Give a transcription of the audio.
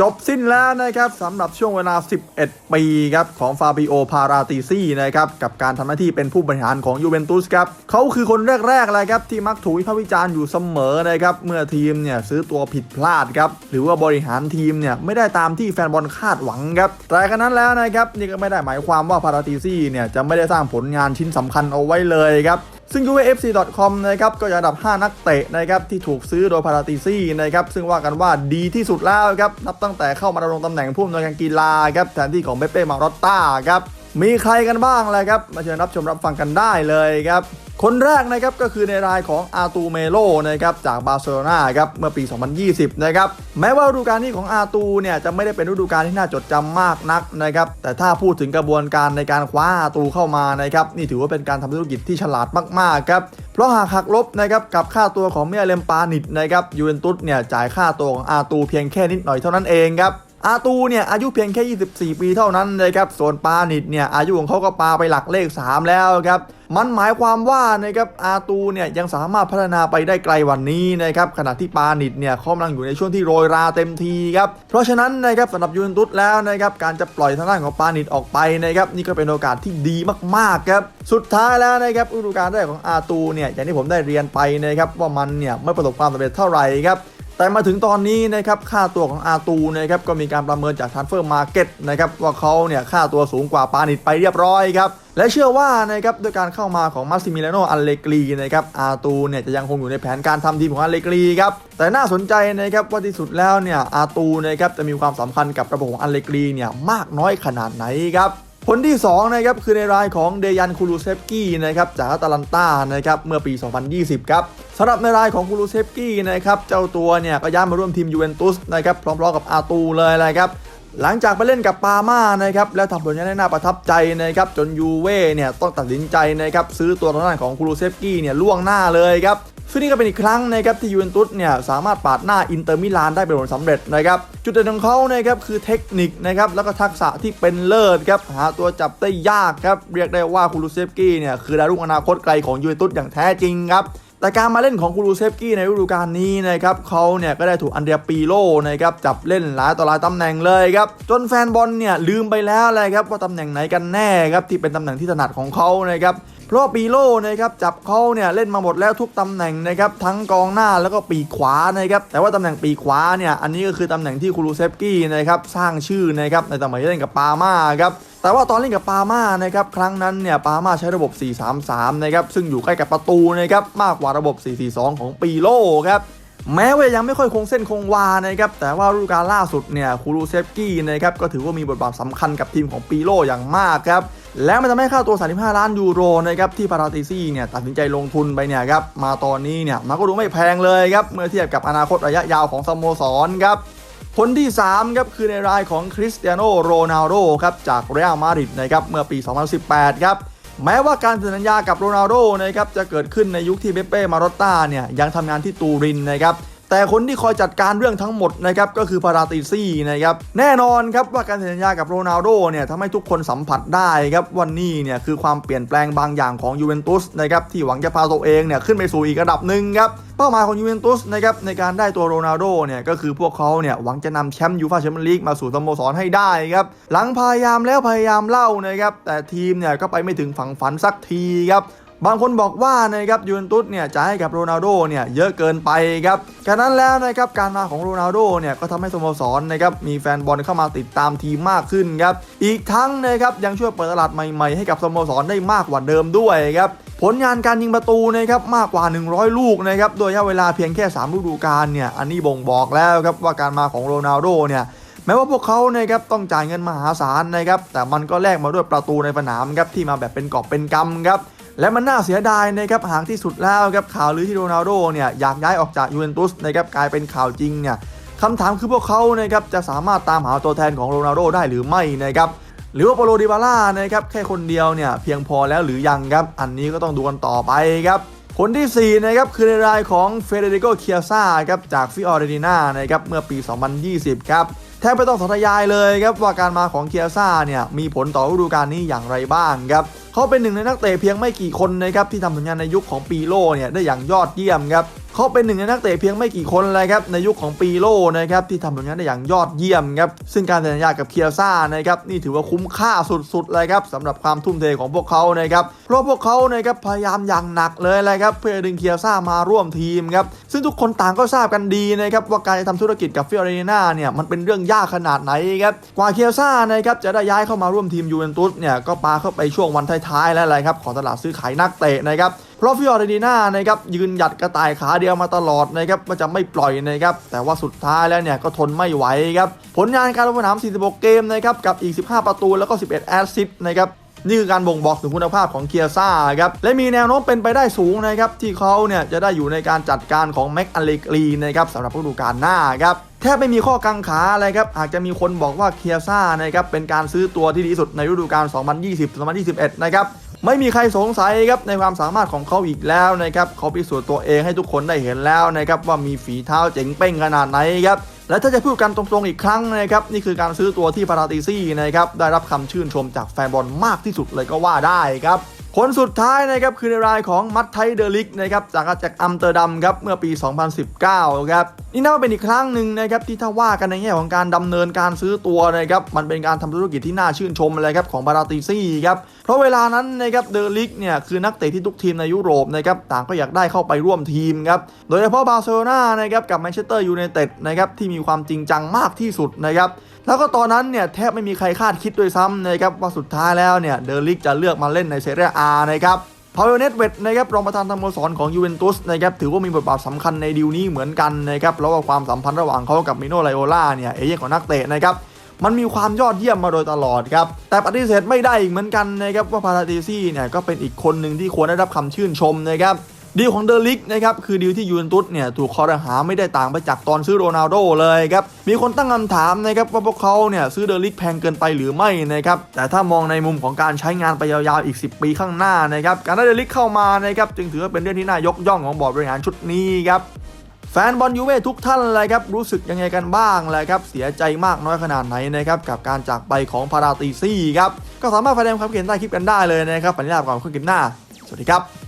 จบสิ้นแล้วนะครับสำหรับช่วงเวลา 11 ปีครับของฟาบิโอพาราติซี่นะครับกับการทำหน้าที่เป็นผู้บริหารของยูเวนตุสครับเขาคือคนแรกๆเลยครับที่มักถูกวิพากษ์วิจารณ์อยู่เสมอนะครับเมื่อทีมเนี่ยซื้อตัวผิดพลาดครับหรือว่าบริหารทีมเนี่ยไม่ได้ตามที่แฟนบอลคาดหวังครับแต่กันนั้นแล้วนะครับนี่ก็ไม่ได้หมายความว่าพาราติซี่เนี่ยจะไม่ได้สร้างผลงานชิ้นสำคัญเอาไว้เลยครับ ซึ่ง UAFC.com นะครับก็อันดับ 5 นักเตะนะครับที่ถูกซื้อโดยพาราติซี่นะครับซึ่งว่ากันว่าดีที่สุดแล้วครับนับตั้งแต่เข้ามาดำรงตำแหน่งผู้อำนวยการกีฬาครับแทนที่ของเปเป้มารอตต้าครับมีใครกันบ้างเลยครับมาเชิญรับชมรับฟังกันได้เลยครับ คนแรกนะครับก็คือในรายของอาตูเมโลนะครับจากบาร์เซโลนาครับเมื่อปี 2020 นะครับแม้ว่าฤดูกาลนี้ของอาตูเนี่ยจะไม่ได้เป็นฤดูกาลที่น่าจดจำมากนักนะครับแต่ถ้าพูดถึงกระบวนการในการคว้าอาตูเข้ามานะครับนี่ถือว่าเป็นการทำธุรกิจที่ฉลาดมากๆครับเพราะหากหักลบนะครับกับค่าตัวของเมียเลมปานิดนะครับยูเวนตุสเนี่ยจ่ายค่าตัวของอาตูเพียงแค่นิดหน่อยเท่านั้นเองครับ อาตูเนี่ยอายุเพียงแค่ 24 ปีเท่านั้นเลยครับ ส่วนปานิดเนี่ยอายุของเขาก็ปาไปหลักเลข 3 แล้วครับ มันหมายความว่านะครับอาตูเนี่ยยังสามารถพัฒนาไปได้ไกลวันนี้นะครับขณะที่ปานิดเนี่ยเขากำลังอยู่ในช่วงที่โรยราเต็มทีครับ เพราะฉะนั้นนะครับสำหรับยูเวนตุสแล้วนะครับการจะปล่อยทางด้านของปานิดออกไปนะครับนี่ก็เป็นโอกาสที่ดีมากๆครับ สุดท้ายแล้วนะครับฤดูกาลแรกของอาตูเนี่ยอย่างที่ผมได้เรียนไปนะครับว่ามันเนี่ยไม่ประสบความสำเร็จเท่าไหร่ครับ แต่มาถึงตอนนี้นะครับค่าตัวของอาตูนะครับก็มีการประเมินจาก Transfer Market นะครับว่าเขาเนี่ยค่าตัวสูงกว่าปานิดไปเรียบร้อยครับและเชื่อว่านะครับด้วยการเข้ามาของมาซิมิลโนอัลเลกรีนะครับอาตูเนี่ยจะยังคงอยู่ในแผนการทำทีมของอัลเลกรีครับแต่น่าสนใจนะครับว่าที่สุดแล้วเนี่ยอาตูนะครับจะมีความสำคัญกับระบบของอัลเลกรีเนี่ยมากน้อยขนาดไหนครับ ผลที่2นะครับคือในรายของเดยันคูลูเซฟกี้นะครับจากอตาลันตานะครับเมื่อปี 2020 ครับสำหรับในรายของคูลูเซฟกี้นะครับเจ้าตัวเนี่ยก็ย้ายมาร่วมทีมยูเวนตุสนะครับพร้อมๆกับอาตูเลยนะครับหลังจากไปเล่นกับปาม่านะครับแล้วทำผลงานได้น่าประทับใจนะครับจนยูเว่เนี่ยต้องตัดสินใจนะครับซื้อตัวทางด้านของคูลูเซฟกี้เนี่ยล่วงหน้าเลยครับ ซึ่งนี่ก็เป็นอีกครั้งนะครับที่ยูเวนตุสเนี่ยสามารถปาดหน้าอินเตอร์มิลานได้เป็นผลสำเร็จนะครับจุดเด่นของเขานะครับคือเทคนิคนะครับแล้วก็ทักษะที่เป็นเลิศครับหาตัวจับได้ยากครับเรียกได้ว่าคูลูเซฟกี้เนี่ยคือดาวรุ่งอนาคตไกลของยูเวนตุสอย่างแท้จริงครับ แต่การมาเล่นของคูรูเซฟกี้ในฤดูกาลนี้นะครับเขาเนี่ยก็ได้ถูกอันเดียปีโลนะครับจับเล่นหลายต่อหลายตำแหน่งเลยครับจนแฟนบอลเนี่ยลืมไปแล้วเลยครับว่าตำแหน่งไหนกันแน่ครับที่เป็นตำแหน่งที่ถนัดของเขานะครับเพราะปีโลนะครับจับเขาเนี่ยเล่นมาหมดแล้วทุกตำแหน่งนะครับทั้งกองหน้าแล้วก็ปีขวานะครับแต่ว่าตำแหน่งปีขวาเนี่ยอันนี้ก็คือตำแหน่งที่คูรูเซฟกี้นะครับสร้างชื่อนะครับในสมัยที่เล่นกับปาม่าครับ แต่ว่าตอนเล่นกับปาม่านะครับครั้งนั้นเนี่ยปาม่าใช้ระบบ 4-3-3 นะครับซึ่งอยู่ใกล้กับประตูนะครับมากกว่าระบบ 4-4-2 ของปีโลครับแม้ว่ายังไม่ค่อยคงเส้นคงวานะครับแต่ว่าฤดูกาลล่าสุดเนี่ยคูรูเซฟกี้นะครับก็ถือว่ามีบทบาทสำคัญกับทีมของปีโลอย่างมากครับและมันทำให้ค่าตัว 35 ล้านยูโรนะครับที่ปาราติซี่เนี่ยตัดสินใจลงทุนไปเนี่ยครับมาตอนนี้เนี่ยมันก็ดูไม่แพงเลยครับเมื่อเทียบกับอนาคตระยะยาวของสโมสรครับ คนที่ 3 ครับ คือในรายของคริสเตียโนโรนัลโดครับ จากเรอัลมาดริดนะครับ เมื่อปี 2018 ครับ แม้ว่าการเซ็นสัญญากับโรนัลโดนะครับ จะเกิดขึ้นในยุคที่เปเป้ มาโรต้าเนี่ย ยังทำงานที่ตูรินนะครับ แต่คนที่คอยจัดการเรื่องทั้งหมดนะครับก็คือพาราติซี่นะครับแน่นอนครับว่าการเซ็นสัญญากับโรนัลโดเนี่ยทำให้ทุกคนสัมผัสได้ครับวันนี้เนี่ยคือความเปลี่ยนแปลงบางอย่างของยูเวนตุสนะครับที่หวังจะพาตัวเองเนี่ยขึ้นไปสู่อีกระดับหนึ่งครับเป้าหมายของยูเวนตุสนะครับในการได้ตัวโรนัลโดเนี่ยก็คือพวกเขาเนี่ยหวังจะนำแชมป์ยูฟ่าแชมเปี้ยนลีกมาสู่สโมสรให้ได้ครับหลังพยายามแล้วพยายามเล่านะครับแต่ทีมเนี่ยก็ไปไม่ถึงฝั่งฝันสักทีครับ บางคนบอกว่านะครับยูเวนตุสเนี่ยจะให้กับโรนัลโดเนี่ยเยอะเกินไปครับฉะนั้นแล้วนะครับการมาของโรนัลโดเนี่ยก็ทำให้สโมสรนะครับมีแฟนบอลเข้ามาติดตามทีมมากขึ้นครับอีกทั้งนะครับยังช่วยเปิดตลาดใหม่ๆ ให้กับสโมสรได้มากกว่าเดิมด้วยครับผลงานการยิงประตูนะครับมากกว่า 100 ลูกนะครับโดยระยะเวลาเพียงแค่ 3 ฤดูกาลเนี่ยอันนี้บ่งบอกแล้วครับว่าการมาของโรนัลโดเนี่ยแม้ว่าพวกเขานะครับต้องจ่ายเงินมหาศาลนะครับแต่มันก็แลกมาด้วยประตูในสนามครับที่มาแบบเป็นกอบเป็นกำครับ และมันน่าเสียดายนะครับหางที่สุดแล้วครับข่าวลือที่โรนัลโดเนี่ยอยากย้ายออกจากยูเวนตุสนะครับกลายเป็นข่าวจริงเนี่ยคำถามคือพวกเขานะครับจะสามารถตามหาตัวแทนของโรนัลโดได้หรือไม่นะครับหรือว่าโปโลดิบาล่านะครับแค่คนเดียวเนี่ยเพียงพอแล้วหรือยังครับอันนี้ก็ต้องดูกันต่อไปครับคนที่4นะครับคือในรายของเฟเดริโกเคียซ่าครับจากฟิออเรติน่านะครับเมื่อปี 2020 ครับ แทบไม่ต้องสธยายเลยครับว่าการมาของเคียซ่าเนี่ยมีผลต่อฤดูกาลนี้อย่างไรบ้างครับเขาเป็นหนึ่งในนักเตะเพียงไม่กี่คนนะครับที่ทำผลงานในยุคของปีโลเนี่ยได้อย่างยอดเยี่ยมครับ เขาเป็นหนึ่งในนักเตะเพียงไม่กี่คนเลยครับในยุคของปีโลนะครับที่ทำผลงานได้อย่างยอดเยี่ยมครับซึ่งการเซ็นสัญญากับเคียซ่านะครับนี่ถือว่าคุ้มค่าสุดๆเลยครับสำหรับความทุ่มเทของพวกเขานะครับเพราะพวกเขานะครับพยายามอย่างหนักเลยเลยครับเพื่อดึงเคียซ่ามาร่วมทีมครับซึ่งทุกคนต่างก็ทราบกันดีนะครับว่าการจะทำธุรกิจกับฟิออเรติน่าเนี่ยมันเป็นเรื่องยากขนาดไหนครับกว่าเคียซ่านะครับจะได้ย้ายเข้ามาร่วมทีมยูเวนตุสเนี่ยก็ปาเข้าไปช่วงวันท้ายๆแล้วแหละครับของตลาดซื้อขายนักเตะนะครับ เพราะฟิออเรติน่านะครับยืนหยัดกระต่ายขาเดียวมาตลอดนะครับว่าจะไม่ปล่อยนะครับแต่ว่าสุดท้ายแล้วเนี่ยก็ทนไม่ไหวครับผลงานการลงสนาม 46 เกมนะครับกับอีก 15 ประตูแล้วก็ 11 แอสซิสต์นะครับนี่คือการบ่งบอกถึงคุณภาพของเคียซ่าครับและมีแนวโน้มเป็นไปได้สูงนะครับที่เขาเนี่ยจะได้อยู่ในการจัดการของแม็กอเลกรีนะครับสำหรับฤดูกาลหน้าครับแทบไม่มีข้อกังขาอะไรครับอาจจะมีคนบอกว่าเคียซ่านะครับเป็นการซื้อตัวที่ดีสุดในฤดูกาล 2020-2021 นะครับ ไม่มีใครสงสัยครับในความสามารถของเขาอีกแล้วนะครับเขาพิสูจน์ตัวเองให้ทุกคนได้เห็นแล้วนะครับว่ามีฝีเท้าเจ๋งเป้งขนาดไหนครับและถ้าจะพูดกันตรงๆอีกครั้งนะครับนี่คือการซื้อตัวที่พาราติซี่นะครับได้รับคำชื่นชมจากแฟนบอลมากที่สุดเลยก็ว่าได้ครับ คนสุดท้ายนะครับคือในรายของมัตไทเดลิกนะครับจากอาจากอัมเตอร์ดัมครับเมื่อปี 2019 ครับนี่นับว่าเป็นอีกครั้งหนึ่งนะครับที่ถ้าว่ากันในแง่ของการดำเนินการซื้อตัวนะครับมันเป็นการทำธุรกิจที่น่าชื่นชมเลยครับของบาราติซี่ครับเพราะเวลานั้นนะครับเดลิกเนี่ยคือนักเตะที่ทุกทีมในยุโรปนะครับต่างก็อยากได้เข้าไปร่วมทีมครับโดยเฉพาะบาร์เซโลนานะครับกับแมนเชสเตอร์ยูไนเต็ดนะครับที่มีความจริงจังมากที่สุดนะครับแล้วก็ตอนนั้นเนี่ยแทบไม่มีใครคาดคิดด้วยซ้ำนะครับว่าสุดท้ายแล้วเนี่ยเดลิกจะเลือกมาเล่นในเซเรียอานะครับพาวเวเนตเวตนะครับรองประธานสโมสรของยูเวนตุสนะครับถือว่ามีบทบาทสำคัญในดีลนี้เหมือนกันนะครับแล้วก็ความสัมพันธ์ระหว่างเขากับมิโนไลโอล่าเนี่ยเอเย่นของนักเตะนะครับมันมีความยอดเยี่ยมมาโดยตลอดครับ แต่ปฏิเสธไม่ได้อีกเหมือนกันนะครับว่าพาราติซี่เนี่ยก็เป็นอีกคนหนึ่งที่ควรได้รับคำชื่นชมนะครับ ดีลของเดลิกนะครับคือดีลที่ยูเวนตุสเนี่ยถูกคอรหาไม่ได้ต่างไปจากตอนซื้อโรนัลโดเลยครับมีคนตั้งคำถามนะครับว่าพวกเขาเนี่ยซื้อเดลิกแพงเกินไปหรือไม่นะครับแต่ถ้ามองในมุมของการใช้งานไปยาวๆอีก 10 ปีข้างหน้านะครับการได้เดลิกเข้ามานะครับจึงถือว่าเป็นเรื่องที่น่ายกย่องของบอร์ดบริหารชุดนี้ครับแฟนบอลยูเว่ทุกท่านเลยครับรู้สึกยังไงกันบ้างเลยครับเสียใจมากน้อยขนาดไหนนะครับกับการจากไปของพาราติซี่ครับก็สามารถแสดงความคิดเห็นใต้คลิปกันได้เลยนะครับฝันนิลาก่อนคุณกินหน้า สวัสดีครับ